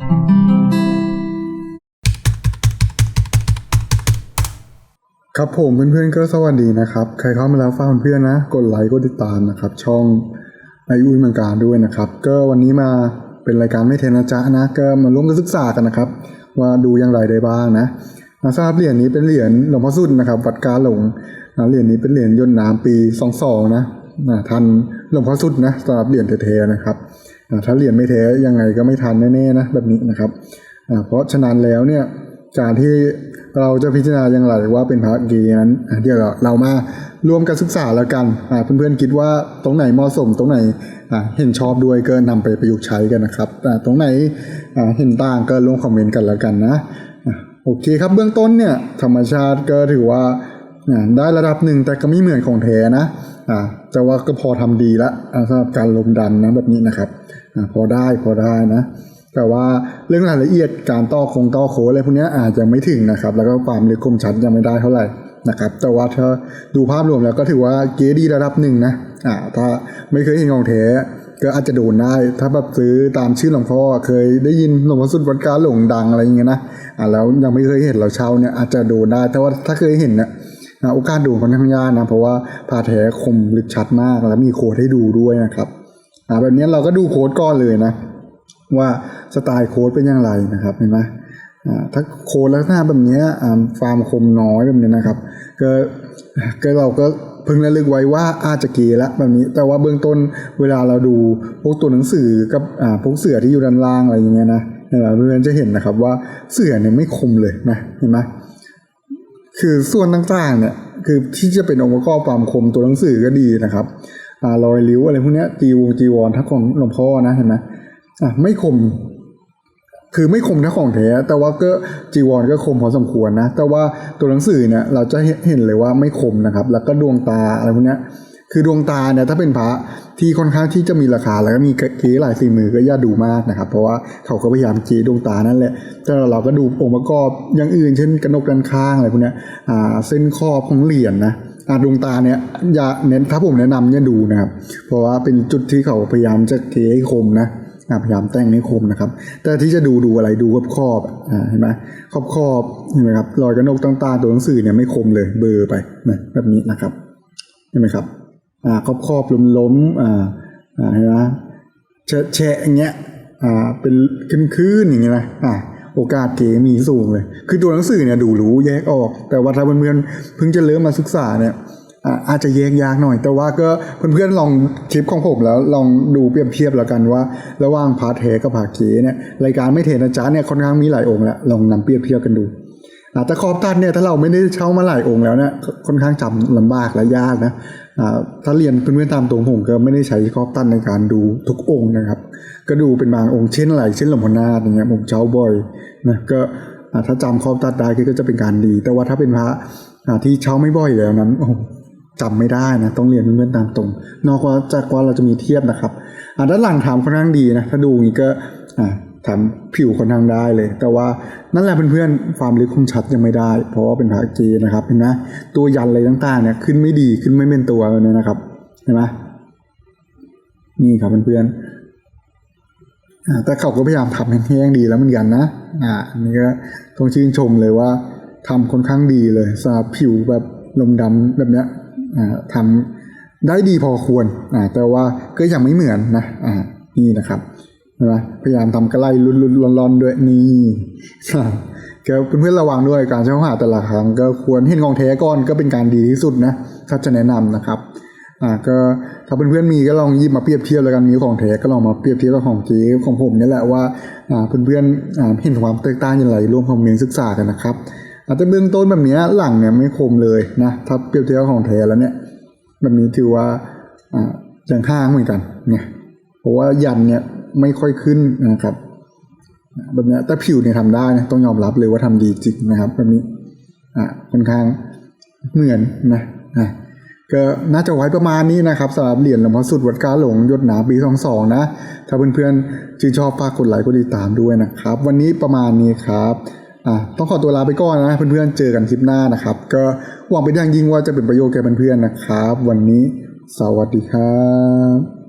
ครับผมเพื่อนๆก็สวัสดีนะครับ ใครเข้ามาแล้วฝากเพื่อนนะ กดไลค์กดติดตามนะครับ ช่องไออุ้ยมืองการด้วยนะครับ ก็วันนี้มาเป็นรายการไม่เทนนะจ๊ะนะก็มาร่วมกันศึกษากันนะครับ ว่าดูอย่างไรได้บ้างนะนะทราบเหรียญนี้เป็นเหรียญหลวงพ่อสุดนะครับ วัดกาหลงนะเหรียญนี้เป็นเหรียญย่นน้ำปี22นะนะทันหลวงพ่อสุดนะสำหรับเหรียญเทๆนะครับ ถ้าเหรียญไม่เทยังไงก็ไม่ทันแน่ๆนะแบบนี้นะครับ เพราะฉะนั้นแล้วเนี่ยการที่เราจะพิจารณาอย่างไรว่าเป็นพระกีนั้นเดี๋ยวเรามาร่วมกันศึกษาแล้วกันเพื่อนๆคิดว่าตรงไหนเหมาะสมตรงไหนเห็นชอบด้วยก็นำไปประยุกต์ใช้กันนะครับอ่ตรงไหนเห็นต่างก็ลงคอมเมนต์กันแล้วกันนะโอเคครับเบื้องต้นเนี่ยธรรมชาติก็ถือว่า ได้ระดับหนึ่งแต่ก็ไม่เหมือนของแท้นะอ่าจะว่าก็พอทำดีละสำหรับการลมดันนะแบบนี้นะครับอพอได้พอได้นะแต่ว่าเรื่องรายละเอียดการต่อคงต่อโคอะไรพวกนี้อาจจะไม่ถึงนะครับ แล้วก็ความลึกคมชัดยังไม่ได้เท่าไหร่นะครับแต่ว่าถ้าดูภาพรวมแล้วก็ถือว่าเกรดดีระดับหนึ่งนะอ่าถ้าไม่เคยเห็นของแท้ก็อาจจะโดนได้ ถ้าแบบซื้อตามชื่อหลวงพ่อเคยได้ยินหลวงพ่อสุดวัดกาหลงดังอะไรอย่างเงี้ยนะอ่าแล้วยังไม่เคยเห็นเราเช่าเนี่ยอาจจะโดนได้แต่ว่าถ้าเคยเห็นเนี่ย โอกาสดนค่อนข้างยากนะ เพราะว่าผ่าแท้คมลึกชัดมากแล้วมีโค้ดให้ดูด้วยนะครับแบบนี้เราก็ดูโค้ดก่อนเลยนะ ว่าสไตล์โค้ดเป็นอย่างไรนะครับเห็นไหมถ้าโค้ดลักษณะแบบนี้ฟาร์มคมน้อยแบบนี้นะครับก็ก็เราก็พิ่งระลึกไว้ว่าอาจจะเกละแบบนี้ แต่ว่าเบื้องต้นเวลาเราดูพวกตัวหนังสือกับพวกเสือที่อยู่ด้านล่างอะไรอย่างเงี้ยนะเห็นไหมเพื่อนจะเห็นนะครับว่าเสือเนี่ยไม่คมเลยนะเห็นไหม คือส่วนต่างๆเนี่ยคือที่จะเป็นองค์ประกอบความคมตัวหนังสือก็ดีนะครับตารอยริ้วอะไรพวกนี้จีวงจีวรทั้งของหลวงพ่อนะเห็นไหมอะไม่คม คือไม่คมทั้งของแท้แต่ว่าก็จีวรก็คมพอสมควรนะแต่ว่าตัวหนังสือเนี่ยเราจะเห็นเลยว่าไม่คมนะครับ แล้วก็ดวงตาอะไรพวกนี้ คือดวงตาเนี่ยถ้าเป็นพระที่ค่อนข้างที่จะมีราคาแล้วก็มีเก๊หลายสีมือก็อย่าดูมากนะครับ เพราะว่าเขาก็พยายามเก๊ดวงตานั่นแหละแต่เราก็ดูองค์ประกอบอย่างอื่น เช่นกระนกด้านข้างอะไรพวกนี้อ่าเส้นขอบของเหรียญนะดวงตาเนี่ยอย่าเน้นถ้าผมแนะนำเนี่ยดูนะครับ เพราะว่าเป็นจุดที่เขาพยายามจะเก๊ให้คมนะพยายามแต่งให้คมนะครับ แต่ที่จะดูดูอะไรดูขอบขอบอ่าเห็นไหมขอบขอบเห็นไหมครับรอยกระนกต่างๆตัวหนังสือเนี่ยไม่คมเลยเบลอไปแบบนี้นะครับเห็นไหมครับ ครอบครอบล้มล้มอ่าอ่าเห็นไหมแฉะแฉะอย่างเงี้ยอ่าเป็นขึ้นคืนอย่างเงี้ยนะอ่าโอกาสเก๋มีสูงเลย คือตัวหนังสือเนี่ยดูรู้แยกออก แต่ว่าถ้าเพื่อนๆเพิ่งจะเริ่มมาศึกษาเนี่ยอ่าอาจจะแยกยากหน่อย แต่ว่าก็เพื่อนๆลองคลิปของผมแล้วลองดูเปรียบเทียบแล้วกันว่า ระหว่างพาเทกับพาเก๋เนี่ยรายการไม่เทนะจ๊ะเนี่ยค่อนข้างมีหลายองค์แล้วลองนำเปรียบเทียบกันดูอ่าแต่ขอบตัดเนี่ยถ้าเราไม่ได้เช่ามาหลายองค์แล้วเนี่ยค่อนข้างจำลำบากและยากนะ ถ้าเรียนเพื่อนๆตามตรงผมก็ไม่ได้ใช้ขอบตัดในการดูทุกองค์นะครับ ก็ดูเป็นบางองค์เช่นอะไรเช่นหลวงพ่อนาอย่างเงี้ยผมเช่าบ่อยนะก็ถ้าจำขอบตัดได้ก็จะเป็นการดี แต่ว่าถ้าเป็นพระที่เช่าไม่บ่อยแล้วนั้นโอ้โหจำไม่ได้นะต้องเรียนเพื่อนๆตามตรง นอกจากว่าเราจะมีเทียบนะครับด้านหลังถามค่อนข้างดีนะถ้าดูงนี้ก็ ทำผิวค่อนข้างได้เลย แต่ว่านั่นแหละเพื่อนๆความลึกคมชัดยังไม่ได้ เพราะว่าเป็นพระเกนะครับเห็นไหมตัวยันอะไรต่างๆเนี่ยขึ้นไม่ดีขึ้นไม่เป็นตัวเลยนะครับเห็นไหมนี่ครับเพื่อนๆแต่เขาก็พยายามทำให้แห้งดีแล้วเหมือนกันนะอ่านนี้ก็ต้องชื่นชมเลยว่าทำค่อนข้างดีเลยสำหรับผิวแบบลมดำแบบเนี้ยอ่าทำได้ดีพอควรอ่าแต่ว่าก็ยังไม่เหมือนนะอ่านี่นะครับ ใช่ไหมพยายามทำกระไลลุนลุนๆร้อนๆด้วยนี่ก็เพื่อนระวังด้วยการใช้ข้อหาแต่ละครั้งก็ควรเห็นของแท้ก่อนก็เป็นการดีที่สุดนะถ้าจะแนะนำนะครับอ่าก็ถ้าเพื่อนๆมีก็ลองยิบมาเปรียบเทียบแล้วกันมีของแท้ก็ลองมาเปรียบเทียบกับของเจ๊ของผมนี่แหละว่าอ่าเพื่อนๆอ่าเห็นความแตกต่างอย่างไรร่วมคอมเมนต์ศึกษากันนะครับอาจจะแต่เบื้องต้นแบบนี้หลังเนี่ยไม่คมเลยนะถ้าเปรียบเทียบของแท้แล้วเนี่ยแบบนี้ถือว่าอ่าย่างห้างเหมือนกันเนี่ยเพราะว่ายันเนี่ย ไม่ค่อยขึ้นนะครับ แบบนี้แต่ผิวเนี่ยทำได้นะต้องยอมรับเลยว่าทำดีจริงนะครับแบบนี้อ่าค่อนข้างเหมือนนะอะก็น่าจะไว้ประมาณนี้นะครับสำหรับเหรียญหลวงพ่อสุดวัดกาหลงยศหนาปีสองสองนะ ถ้าเพื่อนๆชื่นชอบฝากกดไลค์กดติดตามด้วยนะครับ วันนี้ประมาณนี้ครับอะต้องขอตัวลาไปก่อนนะเพื่อนๆเจอกันคลิปหน้านะครับ ก็หวังเป็นอย่างยิ่งว่าจะเป็นประโยชน์แก่เพื่อนๆนะครับ วันนี้สวัสดีครับ